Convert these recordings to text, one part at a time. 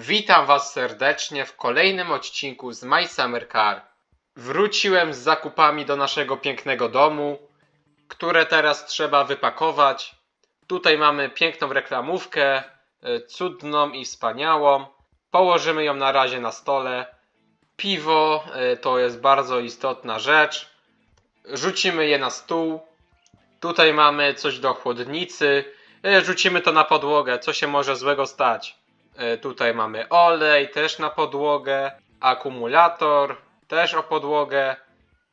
Witam Was serdecznie w kolejnym odcinku z My Summer Car. Wróciłem z zakupami do naszego pięknego domu, które teraz trzeba wypakować. Tutaj mamy piękną reklamówkę, y, cudną i wspaniałą. Położymy ją na razie na stole. Piwo y, to jest bardzo istotna rzecz. Rzucimy je na stół. Tutaj mamy coś do chłodnicy. Y, Rzucimy to na podłogę, co się może złego stać. E, Tutaj mamy olej, też na podłogę, akumulator, też o podłogę.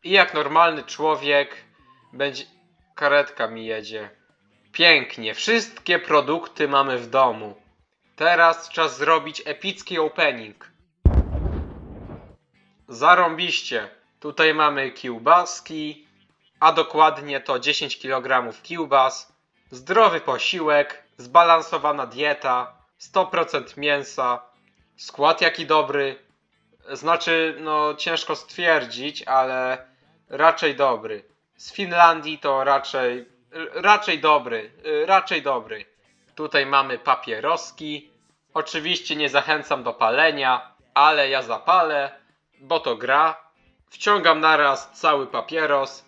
I jak normalny człowiek będzie. Karetka mi jedzie. Pięknie, wszystkie produkty mamy w domu. Teraz czas zrobić epicki opening. Zarąbiście. Tutaj mamy kiełbaski, a dokładnie to 10 kg kiełbas, zdrowy posiłek, zbalansowana dieta, 100% mięsa, skład jaki dobry, znaczy no ciężko stwierdzić, ale raczej dobry. Z Finlandii to raczej raczej dobry, raczej dobry. Tutaj mamy papieroski. Oczywiście nie zachęcam do palenia, ale ja zapalę, bo to gra. Wciągam naraz cały papieros.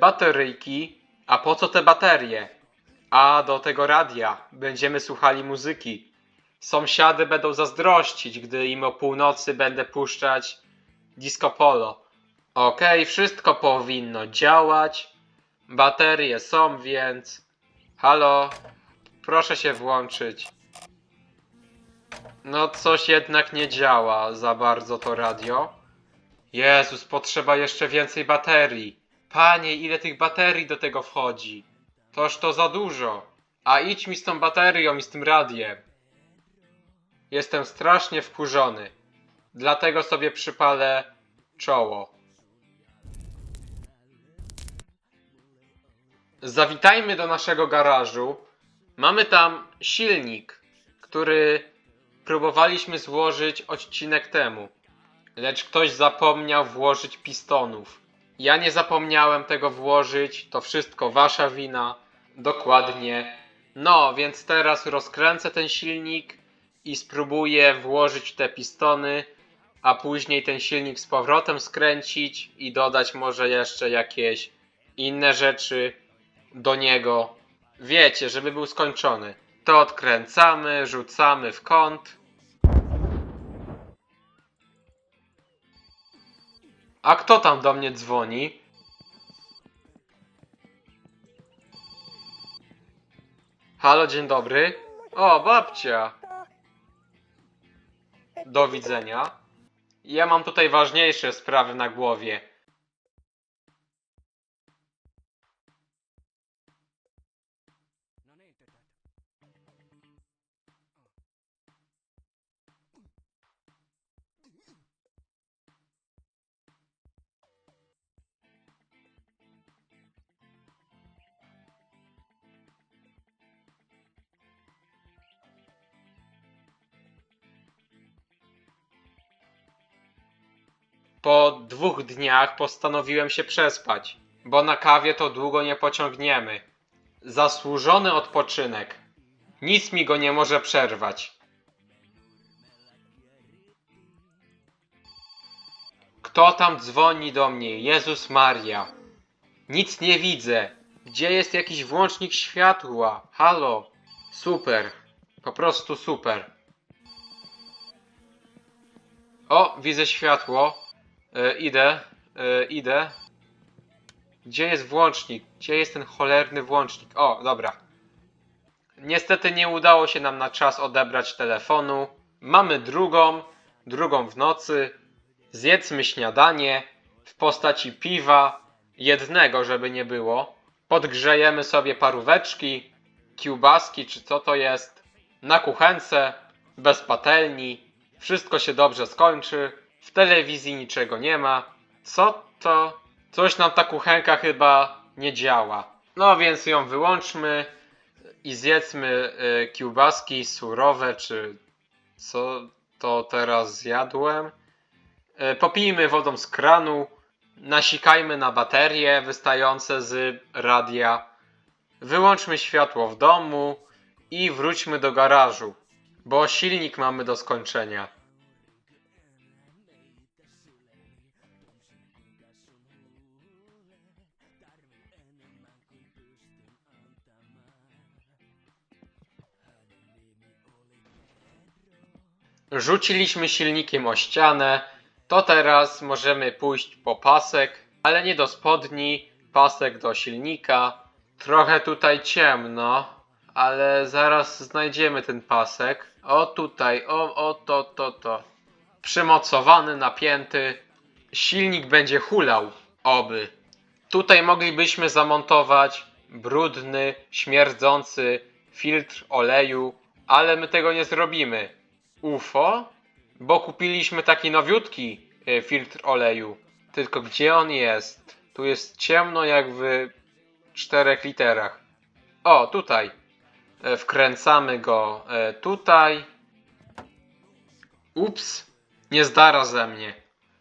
Bateryjki. A po co te baterie? A do tego radia. Będziemy słuchali muzyki. Sąsiady będą zazdrościć, gdy im o północy będę puszczać disco polo. Okej, wszystko powinno działać. Baterie są, więc. Halo, proszę się włączyć. No, coś jednak nie działa za bardzo to radio. Jezus, potrzeba jeszcze więcej baterii. Panie, ile tych baterii do tego wchodzi? Toż to za dużo. A idź mi z tą baterią i z tym radiem. Jestem strasznie wkurzony. Dlatego sobie przypalę czoło. Zawitajmy do naszego garażu. Mamy tam silnik, który próbowaliśmy złożyć odcinek temu. Lecz ktoś zapomniał włożyć pistonów. Ja nie zapomniałem tego włożyć, to wszystko wasza wina. Dokładnie. No, więc teraz rozkręcę ten silnik i spróbuję włożyć te pistony, a później ten silnik z powrotem skręcić i dodać może jeszcze jakieś inne rzeczy do niego. Wiecie, żeby był skończony. To odkręcamy, rzucamy w kąt. A kto tam do mnie dzwoni? Halo, dzień dobry. O, babcia. Do widzenia. Ja mam tutaj ważniejsze sprawy na głowie. Po dwóch dniach postanowiłem się przespać, bo na kawie to długo nie pociągniemy. Zasłużony odpoczynek. Nic mi go nie może przerwać. Kto tam dzwoni do mnie? Jezus Maria. Nic nie widzę. Gdzie jest jakiś włącznik światła? Halo. Super. Po prostu super. O, widzę światło. E, idę, e, idę. Gdzie jest włącznik? Gdzie jest ten cholerny włącznik? O, dobra. Niestety nie udało się nam na czas odebrać telefonu. Mamy drugą, drugą w nocy. Zjedzmy śniadanie w postaci piwa, jednego, żeby nie było. Podgrzejemy sobie paróweczki, kiełbaski, czy co to jest, na kuchence, bez patelni. Wszystko się dobrze skończy. W telewizji niczego nie ma. Co to? Coś nam ta kuchenka chyba nie działa. No więc ją wyłączmy i zjedzmy y, kiełbaski surowe, czy co to teraz zjadłem. E, Popijmy wodą z kranu, nasikajmy na baterie wystające z radia, wyłączmy światło w domu i wróćmy do garażu, bo silnik mamy do skończenia. Rzuciliśmy silnikiem o ścianę, to teraz możemy pójść po pasek, ale nie do spodni, pasek do silnika. Trochę tutaj ciemno, ale zaraz znajdziemy ten pasek. O tutaj, o, o to, to, to. Przymocowany, napięty. Silnik będzie hulał, oby. Tutaj moglibyśmy zamontować brudny, śmierdzący filtr oleju, ale my tego nie zrobimy. UFO? Bo kupiliśmy taki nowiutki e, filtr oleju. Tylko gdzie on jest? Tu jest ciemno jak w czterech literach. O, tutaj. E, Wkręcamy go e, tutaj. Ups, nie zdara ze mnie.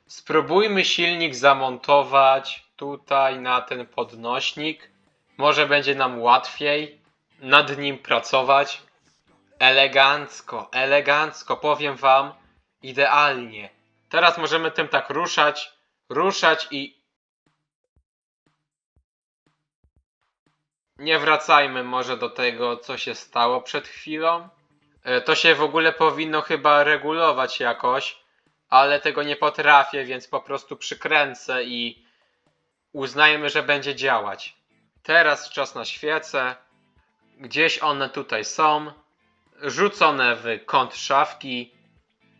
Spróbujmy silnik zamontować tutaj na ten podnośnik. Może będzie nam łatwiej nad nim pracować. Elegancko, elegancko, powiem wam, idealnie. Teraz możemy tym tak ruszać, ruszać i. Nie wracajmy może do tego, co się stało przed chwilą. E, To się w ogóle powinno chyba regulować jakoś, ale tego nie potrafię, więc po prostu przykręcę i uznajmy, że będzie działać. Teraz czas na świece. Gdzieś one tutaj są rzucone w kąt szafki,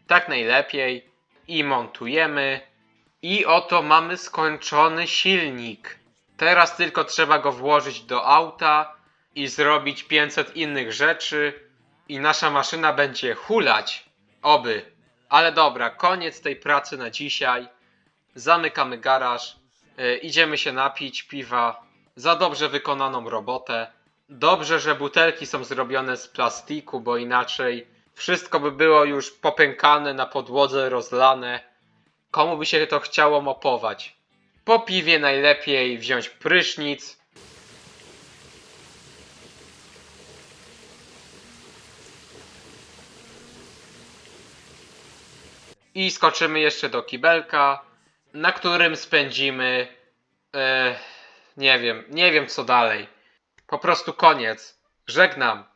tak najlepiej i montujemy. I oto mamy skończony silnik. Teraz tylko trzeba go włożyć do auta i zrobić 500 innych rzeczy i nasza maszyna będzie hulać. Oby. Ale dobra, koniec tej pracy na dzisiaj. Zamykamy garaż. Yy, idziemy się napić piwa za dobrze wykonaną robotę. Dobrze, że butelki są zrobione z plastiku, bo inaczej wszystko by było już popękane na podłodze, rozlane. Komu by się to chciało mopować? Po piwie najlepiej wziąć prysznic. I skoczymy jeszcze do kibelka, na którym spędzimy. E, nie wiem, nie wiem co dalej. Po prostu koniec. Żegnam.